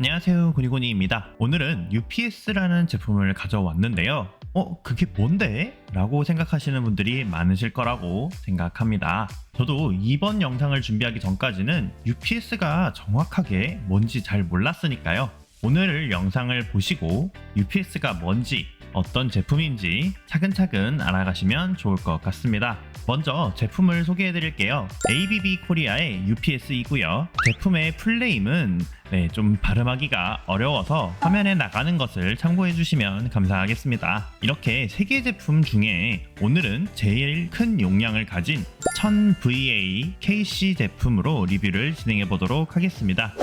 안녕하세요 고니고니입니다. 오늘은 UPS라는 제품을 가져왔는데요. 어 그게 뭔데? 라고 생각하시는 분들이 많으실 거라고 생각합니다. 저도 이번 영상을 준비하기 전까지는 UPS가 정확하게 뭔지 잘 몰랐으니까요 오늘 영상을 보시고 UPS가 뭔지 어떤 제품인지 차근차근 알아가시면 좋을 것 같습니다. 먼저 제품을 소개해 드릴게요. ABB 코리아의 UPS이고요. 제품의 풀네임은 네, 좀 발음하기가 어려워서 화면에 나가는 것을 참고해 주시면 감사하겠습니다. 이렇게 세개 제품 중에 오늘은 제일 큰 용량을 가진 1000VA KC 제품으로 리뷰를 진행해 보도록 하겠습니다.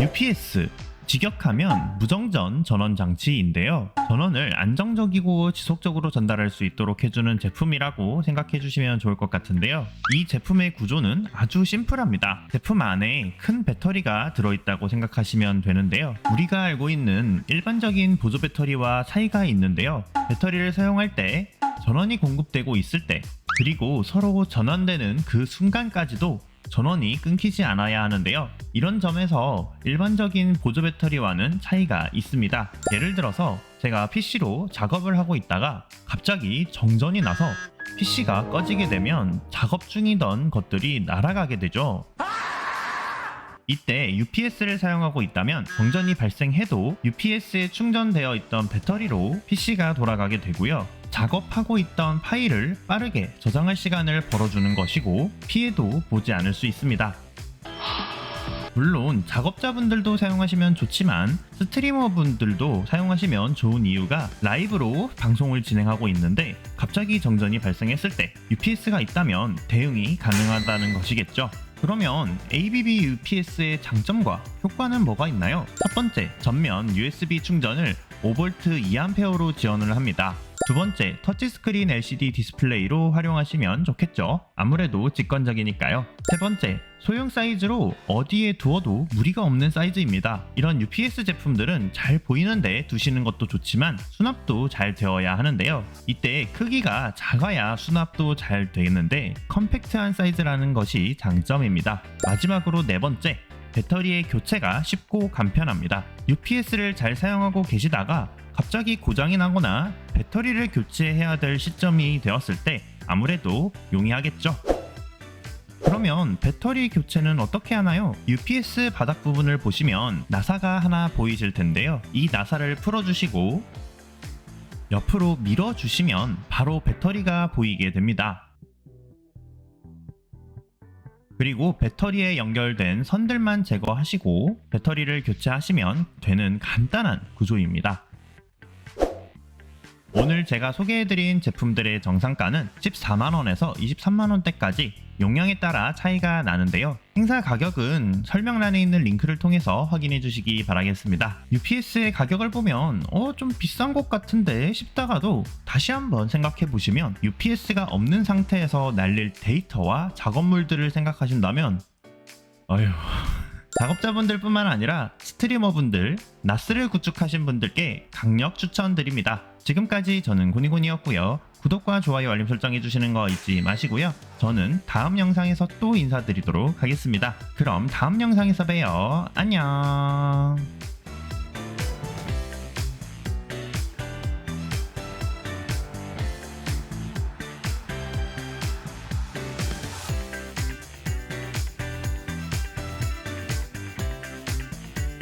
UPS 직역하면 무정전 전원 장치인데요. 전원을 안정적이고 지속적으로 전달할 수 있도록 해주는 제품이라고 생각해 주시면 좋을 것 같은데요. 이 제품의 구조는 아주 심플합니다. 제품 안에 큰 배터리가 들어있다고 생각하시면 되는데요. 우리가 알고 있는 일반적인 보조 배터리와 차이가 있는데요. 배터리를 사용할 때 전원이 공급되고 있을 때 그리고 서로 전환되는 그 순간까지도 전원이 끊기지 않아야 하는데요. 이런 점에서 일반적인 보조 배터리와는 차이가 있습니다. 예를 들어서 제가 PC로 작업을 하고 있다가 갑자기 정전이 나서 PC가 꺼지게 되면 작업 중이던 것들이 날아가게 되죠. 이때 UPS를 사용하고 있다면 정전이 발생해도 UPS에 충전되어 있던 배터리로 PC가 돌아가게 되고요. 작업하고 있던 파일을 빠르게 저장할 시간을 벌어주는 것이고 피해도 보지 않을 수 있습니다. 물론 작업자분들도 사용하시면 좋지만 스트리머분들도 사용하시면 좋은 이유가 라이브로 방송을 진행하고 있는데 갑자기 정전이 발생했을 때 UPS가 있다면 대응이 가능하다는 것이겠죠. 그러면 ABB UPS의 장점과 효과는 뭐가 있나요? 첫 번째, 전면 USB 충전을 5V 2A로 지원을 합니다. 두 번째, 터치스크린 LCD 디스플레이로 활용하시면 좋겠죠. 아무래도 직관적이니까요. 세 번째, 소형 사이즈로 어디에 두어도 무리가 없는 사이즈입니다. 이런 UPS 제품들은 잘 보이는데 두시는 것도 좋지만 수납도 잘 되어야 하는데요. 이때 크기가 작아야 수납도 잘 되는데 컴팩트한 사이즈라는 것이 장점입니다. 마지막으로 네 번째, 배터리의 교체가 쉽고 간편합니다. UPS를 잘 사용하고 계시다가 갑자기 고장이 나거나 배터리를 교체해야 될 시점이 되었을 때 아무래도 용이하겠죠. 그러면 배터리 교체는 어떻게 하나요? UPS 바닥 부분을 보시면 나사가 하나 보이실 텐데요. 이 나사를 풀어주시고 옆으로 밀어주시면 바로 배터리가 보이게 됩니다. 그리고 배터리에 연결된 선들만 제거하시고 배터리를 교체하시면 되는 간단한 구조입니다. 오늘 제가 소개해드린 제품들의 정상가는 14만원에서 23만원대까지 용량에 따라 차이가 나는데요. 행사 가격은 설명란에 있는 링크를 통해서 확인해 주시기 바라겠습니다. UPS의 가격을 보면 어 좀 비싼 것 같은데 싶다가도 다시 한번 생각해 보시면 UPS가 없는 상태에서 날릴 데이터와 작업물들을 생각하신다면 어휴 작업자분들 뿐만 아니라 스트리머분들, 나스를 구축하신 분들께 강력 추천드립니다. 지금까지 저는 고니고니였고요. 구독과 좋아요 알림 설정 해 주시는 거 잊지 마시고요. 저는 다음 영상에서 또 인사드리도록 하겠습니다. 그럼 다음 영상에서 봬요. 안녕.